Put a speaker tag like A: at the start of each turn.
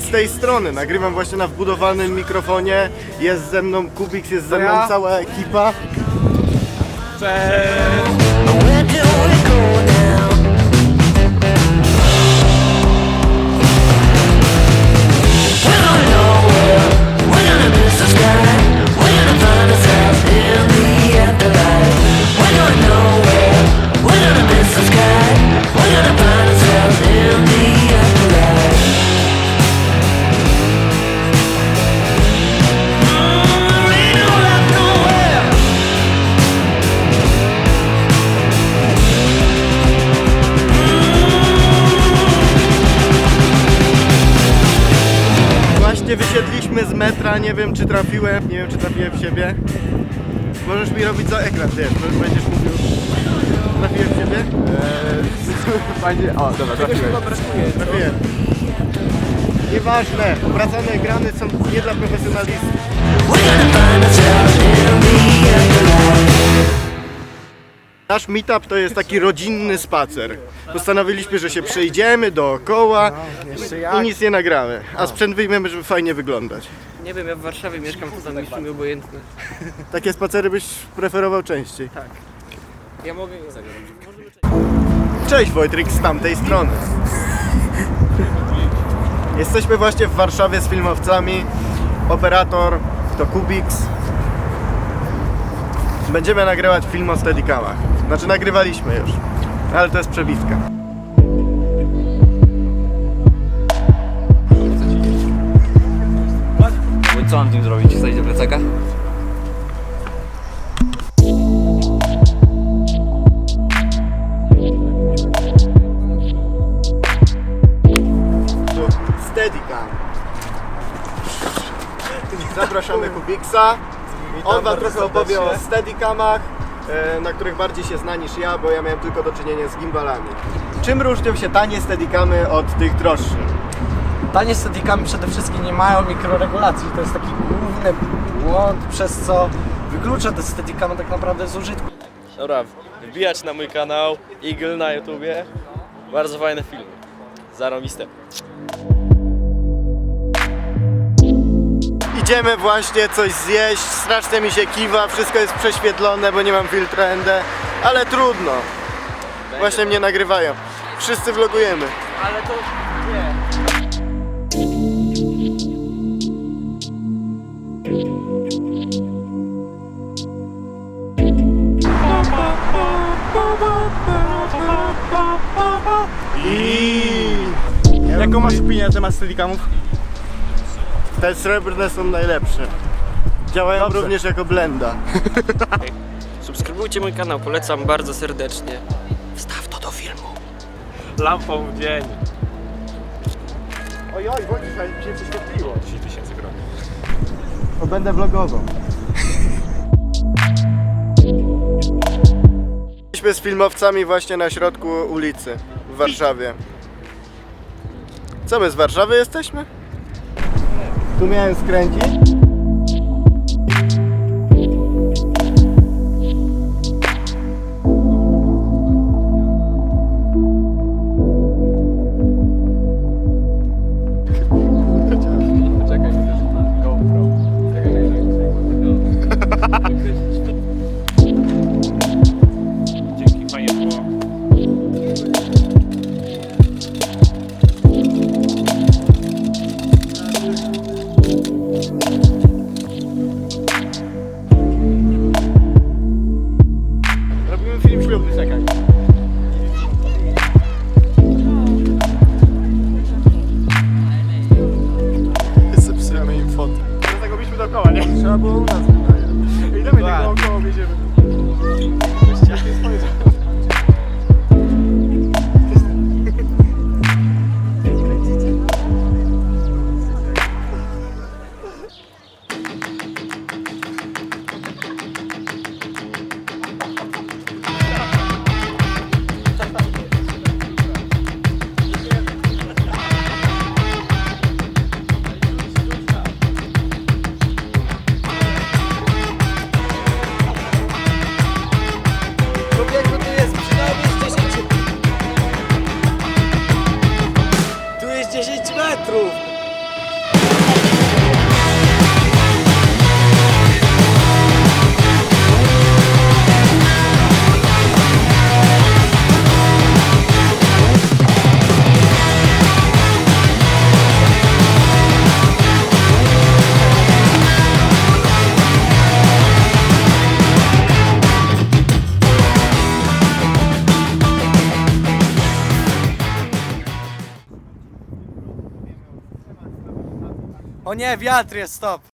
A: tej strony. Nagrywam właśnie na wbudowanym mikrofonie. Jest ze mną Kubiks, jest ze mną
B: ja.
A: cała ekipa.
C: Where
A: metra, nie wiem czy trafiłem, nie wiem czy trafiłem w siebie. Możesz mi robić za ekran, wiesz, to już będziesz mówił. Trafiłem w siebie?
B: Fajnie. O, dobra, trafiłem.
A: Trafiłem. Nieważne, obracane ekrany są nie dla profesjonalistów. Nasz meetup to jest taki rodzinny spacer. Postanowiliśmy, że się przejdziemy dookoła
B: Jeszcze
A: i nic nie nagramy, a sprzęt wyjmiemy, żeby fajnie wyglądać.
D: Nie wiem, ja w Warszawie mieszkam, to tam jest mi obojętne.
A: Takie spacery byś preferował częściej.
D: Ja mogę...
A: Cześć Wojtryk z tamtej strony. Jesteśmy właśnie w Warszawie z filmowcami. Operator to Kubiks. Będziemy nagrywać film o Steadicamach. Znaczy nagrywaliśmy już, ale to jest przebitka.
E: Co mam tym zrobić? Wsadzić do plecaka?
A: Steadicam. Zapraszamy Kubiksa. On wam trochę opowie o Steadicamach, e, na których bardziej się zna niż ja, bo ja miałem tylko do czynienia z gimbalami. Czym różnią się tanie Steadicamy od tych droższych?
B: Tanie steadicamy przede wszystkim nie mają mikroregulacji. To jest taki główny błąd, przez co wyklucza te steadicamy tak naprawdę z użytku.
F: Dobra, wbijać na mój kanał Eagle na YouTubie. Bardzo fajne filmy. Zarobiste.
A: Idziemy właśnie coś zjeść, strasznie mi się kiwa, wszystko jest prześwietlone, bo nie mam filtra ND, ale trudno. Właśnie mnie nagrywają. Wszyscy vlogujemy.
D: Ale to... nie.
B: Jaką masz opinię na temat steadicamów?
A: te srebrne są najlepsze. Działają również jako blenda.
D: Subskrybujcie mój kanał, polecam bardzo serdecznie. Wstaw to do filmu.
F: Lampą w dzień.
A: Oj, oj, Wojciech, się prześwietliło. 10 tysięcy kron. To będę vlogował. Jesteśmy z filmowcami właśnie na środku ulicy w Warszawie. Co my z Warszawy jesteśmy? Tu miałem skręcić.
B: Idziemy nie
A: True.
B: O nie, wiatr jest, stop.